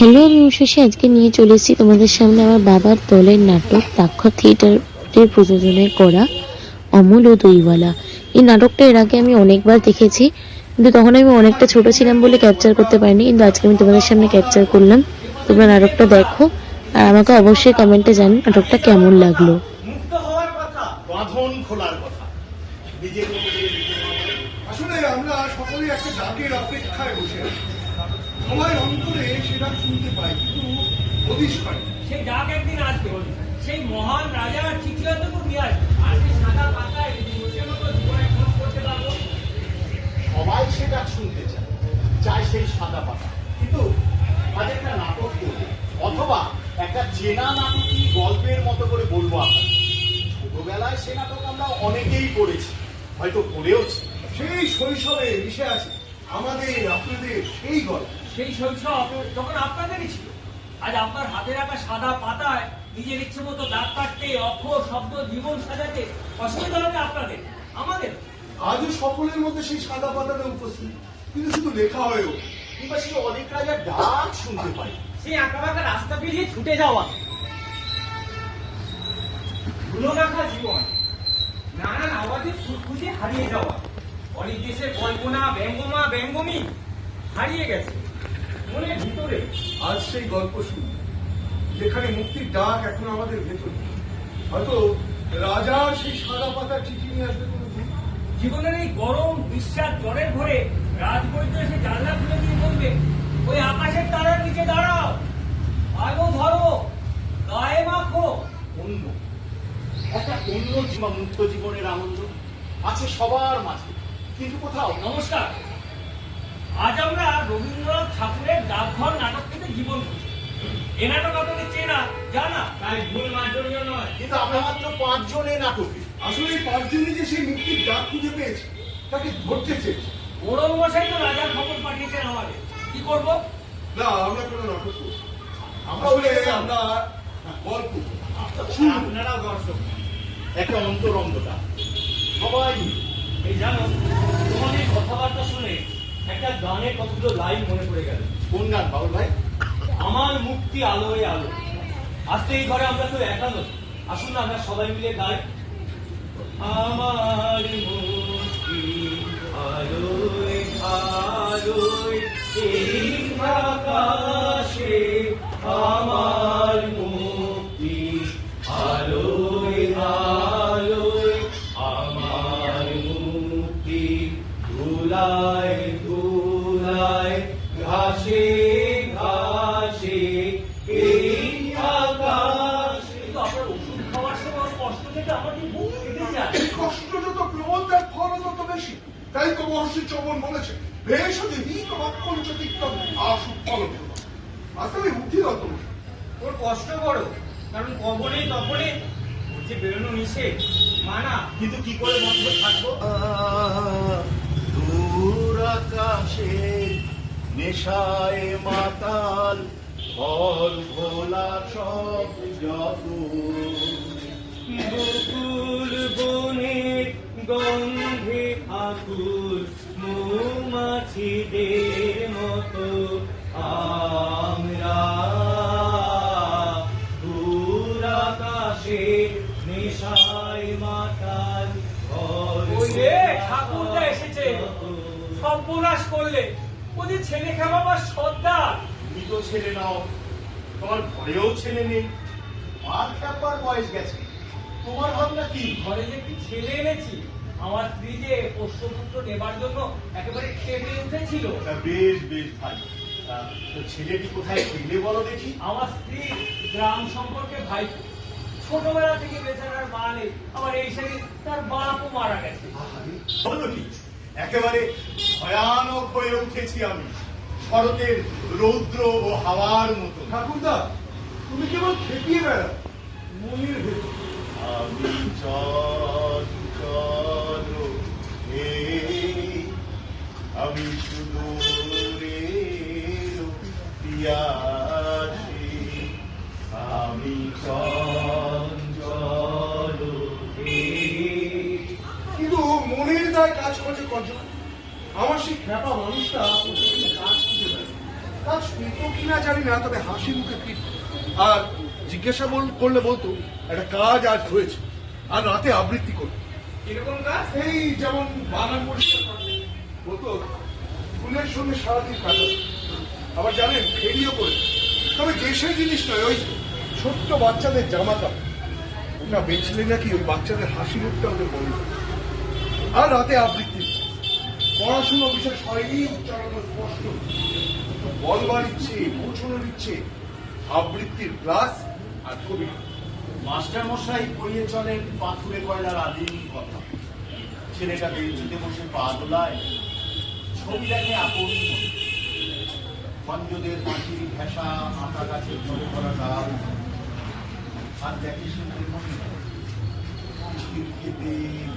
Hello আমি উষসী আজকে নিয়ে চলে এসেছি তোমাদের সামনে আমার বাবার দলের নাটক তাক্ষর থিয়েটারের প্রযোজনায় করা অমল ও দইওয়ালা। এই নাটকটা এর আগে আমি অনেকবার দেখেছি, কিন্তু তখন আমি অনেকটা ছোট ছিলাম বলে ক্যাপচার করতে পারিনি, কিন্তু আজকে আমি তোমাদের সামনে ক্যাপচার করলাম। তোমরা নাটকটা দেখো, আর আমাকে অবশ্যই কমেন্টে জানো নাটকটা কেমন লাগল। অপেক্ষায় বসে সবাই অন্তরে সেটা শুনতে পাই কিন্তু হদিশ পাই। সেই ডাক একদিন আসবে সেই মহান রাজার চিঠি হয়তো খুব নিয়ে আসবে আর সেই সাদা পাতায় করতে পারব? সবাই সেটা শুনতে চায় চায় সেই সাদা পাতা। কিন্তু আজ একটা নাটক করব অথবা একটা চেনা নাটকই গল্পের মতো করে বলব আপনাকে। ছোটবেলায় সে নাটক আমরা অনেকেই করেছি হয়তো পড়েওছি। সেই শৈশবে মিশে আছে আমাদের আপনাদের সেই গল্প। সেই শৈশব তখন আপনাদেরই ছিল আজ আপনার হাতে রাখা সাদা পাতায় নিজের ইচ্ছে মতো দাগ কাটতে অক্ষর শব্দ জীবন সাজাতে অসুবিধা হবে আপনাদের? আমাদের? আজও সকলের মধ্যে সেই সাদা পাতাটা উপস্থিত কিন্তু শুধু লেখা হয়েও কিংবা সেই অনেক রাজার ডাক শুনতে পাই সেই আঁকা বাঁকা রাস্তা পেরিয়ে ছুটে যাওয়া। ধুলো রাখা জীবন নানান আওয়াজে সুর খুঁজে হারিয়ে যাওয়া। অনেক দেশে কল্পনা ব্যঙ্গমা ব্যঙ্গমি হারিয়ে গেছে। মনের ভিতরে আজ সেই গল্প শুনি যেখানে মুক্তির ডাক এখন আমাদের ভেতরে। হয়তো রাজার সেই সাদা পাতা চিঠি নিয়ে আসবে জীবনের এই গরম বিশ্বাস জ্বরের ঘরে রাজবৈদ্য এসে জানলা খুলে দিয়ে বলবে ওই আকাশের তারার নিচে দাঁড়াও। আলো ধরো গায়ে মাখো অন্য। একটা অন্য জীবন মুক্ত জীবনের আনন্দ আছে সবার মাঝে। কিন্তু কোথাও? নমস্কার। আজ আমরা রবীন্দ্রনাথ ঠাকুরের ডাকঘর নাটক থেকে জীবন খুঁজি এ নাটক আপনাদের চেনা জানা? তাই ভুল মার্জনীয় নয়। কিন্তু আমরা মাত্র পাঁচজন এ নাটকে। আসলে এই পাঁচজনই যে সেই মুক্তির ডাক খুঁজে পেয়েছে তাকে ধরতে চেয়েছে। ওরম মশাই তো রাজার খবর পাঠিয়েছেন আমাদের কি করব? না আমরা কোনো নাটক করছি আমরা বলে আমরা গল্প করি। আপনারাও দর্শক। একটা অন্তরঙ্গতা। সবাই এই জানো তোমাদের কথাবার্তা শুনে একটা গানের কতগুলো লাইন মনে পড়ে গেল। কোন গান বাবুল ভাই? আমার মুক্তি আলোয় আলো। আজকে এই ঘরে আমরা তো একা নই আসুন না আমরা সবাই মিলে গাই। আমার মুক্তি আলোয় আলোয় এই আকাশে আমার মুক্তি আলোয়। চবন বলেছে ভেষজ হিত বাক্যঞ্চ তিক্তম আসু ফল আসলে বুদ্ধি দত্ত ওর কষ্ট বড় কারণ কবনে তপনে ওর যে বেরোনো নিষেধ মানা। কিন্তু কি করে বন্ধ থাকব? দূর আকাশে নেশায় মাতাল ফল ভোলা সব যত করলে? ওদের ছেলে খেলাবার সর্দার। তুমি তো ছেলে নাও। তোমার ঘরেও ছেলে নেই। মার খেপার বয়স গেছে। তোমার ভাবনা কি? ঘরে যে একটি ছেলে এনেছি? আমার স্ত্রী যে পোষ্যপুত্র নেবার জন্য একেবারে খেপে উঠেছিল। বেশ বেশ তো ছেলেটি কোথায় পেলে বলো দেখি। আমার স্ত্রী গ্রাম সম্পর্কে ভাই ছোটবেলা থেকে বেচারার মা নেই। আবার এই সেদিন তার বাপও মারা গেছে। বলো কি? একেবারে ভয়ানক হয়ে উঠেছি আমি। শরতের রৌদ্র ও হাওয়ার মতো। ঠাকুরদা তুমি কেবল খেপিয়ে বেড়াও। মনির ভেতর। আমি আমি পিয়াসী আমি হে কিন্তু মনের দায় কাজ আমার সেই খ্যাপা মানুষটা কাজ খুঁজে দেয় কাজ পেতো কিনা জানি না তবে হাসি মুখে ফিরত। আর জিজ্ঞাসা বল- করলে বলতো একটা কাজ আজ হয়েছে আর রাতে আবৃত্তি করতো কীরকম কাজ? এই যেমন বাগান পরিষ্কার বলতো ফুলের সঙ্গে সারাদিন কাটাতো আবার জানেন ফেরিও করে। তবে দেশের জিনিস নয় ওই ছোট্ট বাচ্চাদের জামা কাপড় ওটা বেচলে নাকি ওই বাচ্চাদের হাসি মুখটা ওদের বন্ধ। আর রাতে আবৃত্তি পড়াশুনো বিশেষ হয়নি উচ্চারণ স্পষ্ট। বলবার ইচ্ছে পৌঁছানোর ইচ্ছে আবৃত্তির ক্লাস আর কবিতা মাস্টার মশাই পড়িয়ে চলেন পাথুরে কয়লার আদিম কথা। ছেলেটা বেঞ্চিতে বসে পা দোলায় ছবি দেখে আপন। খঞ্জদের মাটির ঘেঁষা আটা গাছের ঝরে করা ডাল। আর দেখে শুনতে মনে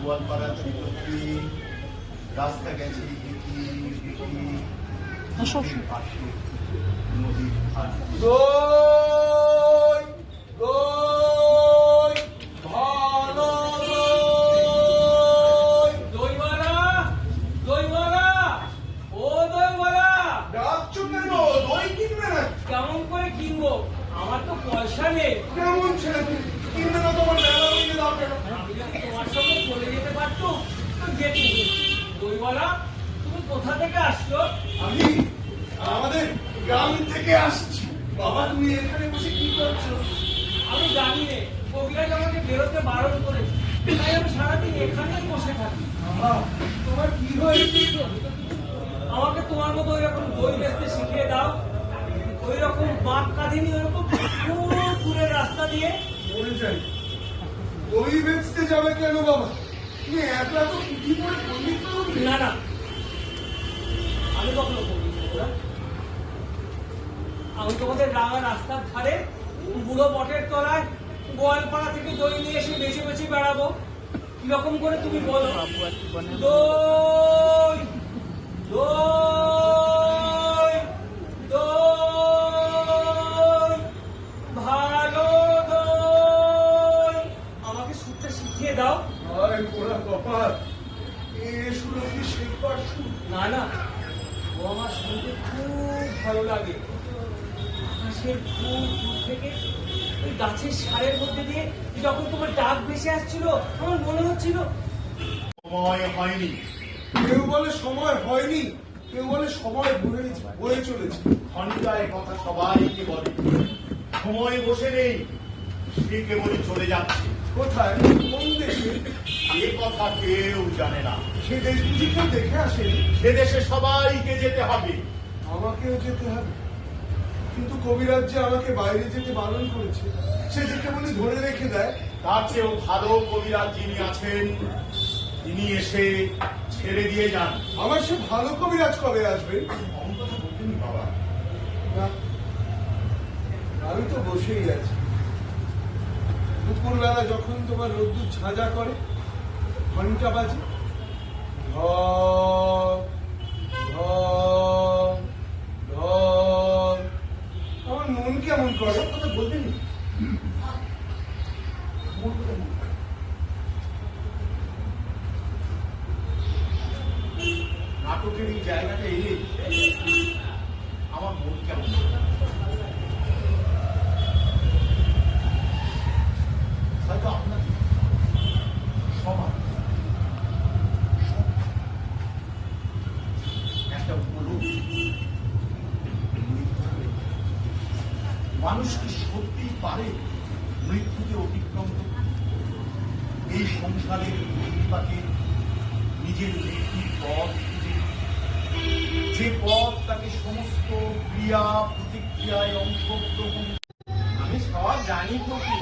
গোয়ালপাড়া ছোটতে রাস্তা গেছে দেখি দেখি পাশে। নদীর ধার দই দই ভালো দই দইওয়ালা দইওয়ালা ও দইওয়ালা ডাকছো কেন দই কিনবে না কেমন করে কিনবো আমার তো পয়সা নেই কেমন ছেলে তুমি কিনবে না তোমার মেলা হয়ে দাও কেন আমি যদি তোমার সঙ্গে চলে যেতে পারতো তো যেতে দইওয়ালা তুমি কোথা থেকে আসছো আমি আমাদের গ্রাম থেকে আসছি বাবা তুমি বসে কি করছ? আমি জানি নে কবিরাজ আমাকে বেরোতে বারণ করেছে। তাই আমি সারাদিন এখানেই বসে থাকি। তোমার কি হয়েছে? আমাকে তোমার মতো ওই রকম দই বেচতে শিখিয়ে দাও। ওই রকম বাঁক কাঁদিনি ওই রকম খুব দূরের রাস্তা দিয়ে। বলে যাই। দই বেচতে যাবে কেন বাবা? তুমি একলা তো না না। আমি কখনো ওরা। আমি তোমাদের রাঙা রাস্তার ধারে বুড়ো বটের তলায় গোয়ালপাড়া থেকে দই নিয়ে এসে বেশি বেশি বেড়াবো। কীরকম করে তুমি বলো? দই! দই! আকাশের খুব দূর থেকে ওই গাছের সারের মধ্যে দিয়ে যখন তোমার ডাক ভেসে আসছিল আমার মনে হচ্ছিল সময় হয়নি। কেউ বলে সময় হয়নি কেউ বলে সময় বয়ে বয়ে চলেছে। এ কথা সবাইকে বলে? সময় বসে নেই সে কেবলই চলে যাচ্ছে। কোথায়? কোন দেশে? এ কথা কেউ জানে না। সে দেশ বুঝি কেউ দেখে আসেনি সে দেশে সবাইকে যেতে হবে। আমাকেও যেতে হবে। কিন্তু কবিরাজ যে আমাকে বাইরে যেতে বারণ করেছে। সে যে কেবলই ধরে রেখে দেয় তার চেয়েও ভালো কবিরাজ যিনি আছেন। তিনি এসে ছেড়ে দিয়ে যান। আমার সে ভালো কবিরাজ কবে আসবে? বাবা। আমি তো বসেই আছি। দুপুরবেলা যখন তোমার রোদ্দুর ঝাঁঝা করে ঘণ্টা বাজে। ঢক ঢক মন কেমন করে কথা বলতেনি নাটকের এই এলে আমার মন কেমন হয়তো আপনার সবার একটা উপলব্ধি মানুষ কি সত্যিই পারে মৃত্যুকে অতিক্রম করতে এই সংসারের প্রতিপাকে নিজের মৃত্যুর পথ যে পথ তাকে সমস্ত ক্রিয়া প্রতিক্রিয়ায় অংশগ্রহণ আমি সব জানি তো কি।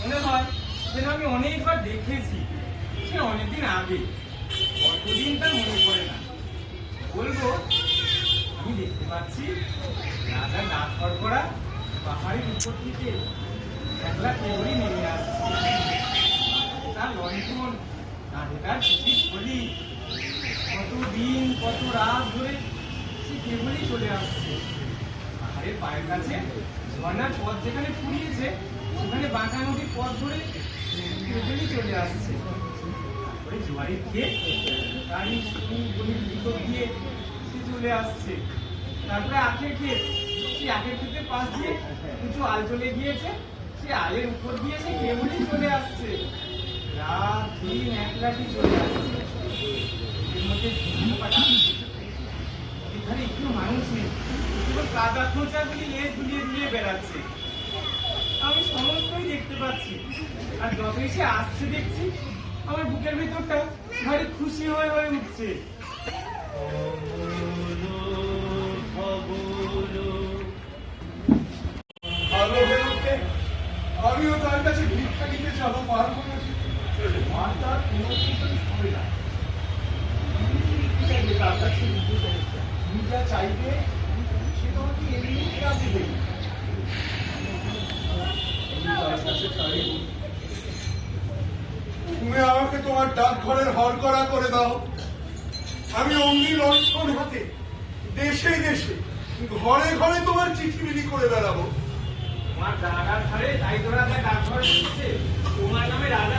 মনে হয় যেন আমি অনেকবার দেখেছি সে অনেকদিন আগে কতদিন তার মনে পড়ে না বলব আমি দেখতে পাচ্ছি রাজা নাক করা পাহাড়ের উপর থেকে একলা কেবলই নেমে আসছে লণ্ঠন কাঁধে তার চিঠি বলি। কত কত রাত ধরে সে কেবলই চলে আসছে। পাহাড়ের পায়ের কাছে ঝর্ণার পথ যেখানে ফুরিয়েছে, সেখানে বাঁকা নদীর পথ ধরে কেবলই চলে আসছে। তারপরে জোয়ারি খেয়ে তারই গলির ভিতর দিয়ে সে চলে আসছে। তারপরে আখের ক্ষেত সেই আখের ক্ষেতের পাশ দিয়ে কিছু আল চলে গিয়েছে সেই আলের উপর দিয়ে সে কেবলই চলে আসছে। দিন এক লাঠি চলে আসছে। এখানে একটু মানুষ নেই। কেবল কাদা খোঁচাগুলি লেজ দুলিয়ে বেড়াচ্ছে। আমি সমস্তই দেখতে পাচ্ছি। আর যতই সে আসছে দেখছি, আমার বুকের ভেতরটা ভারী খুশি হয়ে হয়ে উঠছে। আমিও তার কাছে ভিক্ষা নিতে যাব, পারব না। তার তুমি যা চাইবে সে তোমাকে এমনি তার তুমি আমাকে তোমার ডাকঘরের হর করা দাও। আমি অমনি লণ্ঠন হাতে, দেশে দেশে, ঘরে ঘরে তোমার চিঠি বিলি করে বেড়াবো। তোমার দাদার ধারে তাই তো রাজা ডাকঘর তোমার নামে রাজা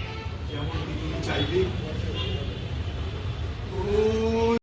যেমন তুমি চাইবে